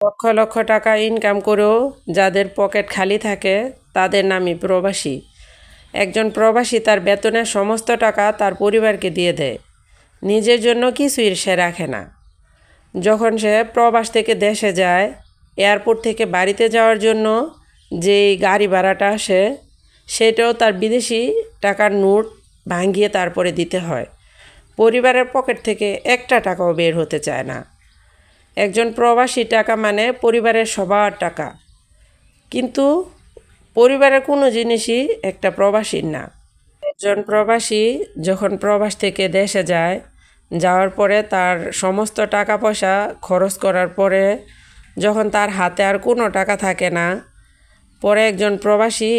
লক্ষ লক্ষ টাকা ইনকাম করেও যাদের পকেট খালি থাকে, তাদের নামই প্রবাসী। একজন প্রবাসী তার বেতনের সমস্ত টাকা তার পরিবারকে দিয়ে দেয়, নিজের জন্য কিছুই সে রাখে না। যখন সে প্রবাস থেকে দেশে যায় এয়ারপোর্ট থেকে বাড়িতে যাওয়ার জন্য যেই গাড়ি ভাড়াটা আসে, সেটাও তার বিদেশি টাকার নোট ভাঙিয়ে তারপরে দিতে হয়। পরিবারের পকেট থেকে একটা টাকাও বের হতে চায় না। একজন প্রবাসী টাকা মানে পরিবারের সবার টাকা। কিন্তু পরিবারের কোনো জিনিসই একটা প্রবাসীর না। একজন প্রবাসী যখন প্রবাস থেকে দেশে যায়, যাওয়ার পরে তার সমস্ত টাকা পয়সা খরচ করার পরে যখন তার হাতে আর কোনো টাকা থাকে না, পরে একজন প্রবাসী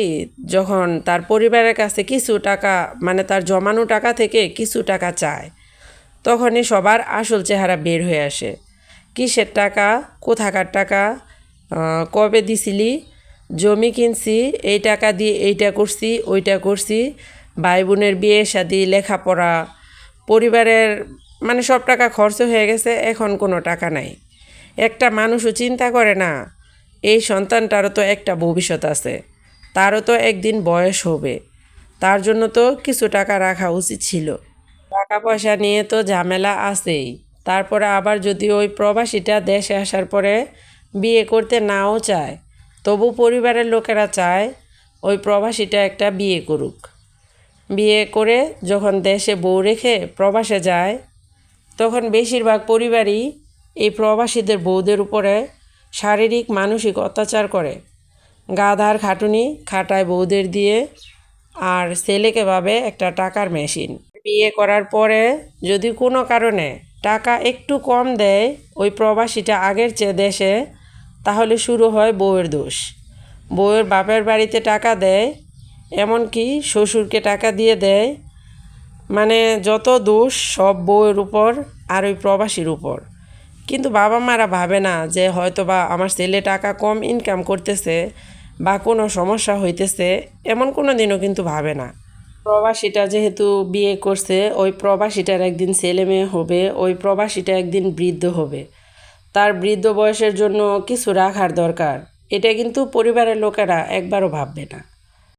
যখন তার পরিবারের কাছে কিছু টাকা মানে তার জমানো টাকা থেকে কিছু টাকা চায়, তখনই সবার আসল চেহারা বের হয়ে আসে। কিসের টাকা? কোথাকার টাকা? কবে দিছিলি? জমি কিনছি, এই টাকা দিয়ে এইটা করছি, ওইটা করছি। ভাই বোনের বিয়ে, শাদি, লেখাপড়া, পরিবারের মানে সব টাকা খরচ হয়ে গেছে, এখন কোনো টাকা নাই। একটা মানুষও চিন্তা করে না, এই সন্তানটারও তো একটা ভবিষ্যৎ আছে, তারও তো একদিন বয়স হবে, তার জন্য তো কিছু টাকা রাখা উচিত ছিল। টাকা পয়সা নিয়ে তো ঝামেলা আছেই। তারপরে আবার যদি ওই প্রবাসীটা দেশে আসার পরে বিয়ে করতে নাও চায়, তবু পরিবারের লোকেরা চায় ওই প্রবাসীটা একটা বিয়ে করুক। বিয়ে করে যখন দেশে বউ রেখে প্রবাসে যায়, তখন বেশিরভাগ পরিবারই এই প্রবাসীদের বউদের উপরে শারীরিক, মানসিক অত্যাচার করে। গাধার খাটুনি খাটায় বউদের দিয়ে আর ছেলেকে ভাবে একটা টাকার মেশিন। বিয়ে করার পরে যদি কোনো কারণে টাকা একটু কম দেয় ওই প্রবাসীটা আগের চেয়ে দেশে, তাহলে শুরু হয় বউয়ের দোষ। বউয়ের বাপের বাড়িতে টাকা দেয়, এমনকি শ্বশুরকে টাকা দিয়ে দেয়। মানে যত দোষ সব বউয়ের উপর আর ওই প্রবাসীর উপর। কিন্তু বাবা মারা ভাবে না যে হয়তো বা আমার ছেলে টাকা কম ইনকাম করতেছে বা কোনো সমস্যা হইতেছে, এমন কোনো দিনও কিন্তু ভাবে না। প্রবাসীটা যেহেতু বিয়ে করছে, ওই প্রবাসীটার একদিন ছেলে মেয়ে হবে, ওই প্রবাসীটা একদিন বৃদ্ধ হবে। তার বৃদ্ধ বয়সের জন্য কিছু রাখার দরকার। এটা কিন্তু পরিবারের লোকেরা একবারও ভাববে না।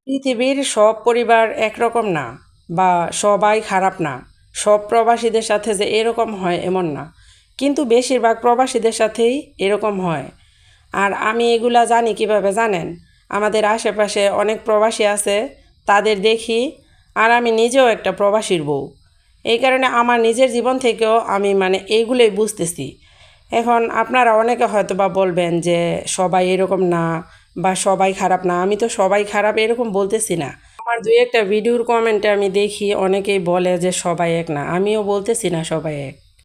পৃথিবীর সব পরিবার একরকম না বা সবাই খারাপ না। সব প্রবাসীদের সাথে যে এরকম হয় এমন না। কিন্তু বেশিরভাগ প্রবাসীদের সাথেই এরকম হয়। আর আমি এগুলা জানি কীভাবে জানেন? আমাদের আশেপাশে অনেক প্রবাসী আছে, তাদের দেখি আর আমি নিজেও একটা প্রবাসীর বউ। এই কারণে আমার নিজের জীবন থেকেও আমি মানে এইগুলোই বুঝতেছি। এখন আপনারা অনেকে হয়তো বা বলবেন যে সবাই এরকম না বা সবাই খারাপ না, আমি তো সবাই খারাপ এরকম বলতেছি না। আমার দুই একটা ভিডিওর কমেন্টে আমি দেখি অনেকেই বলে যে সবাই এক না, আমিও বলতেছি না সবাই এক।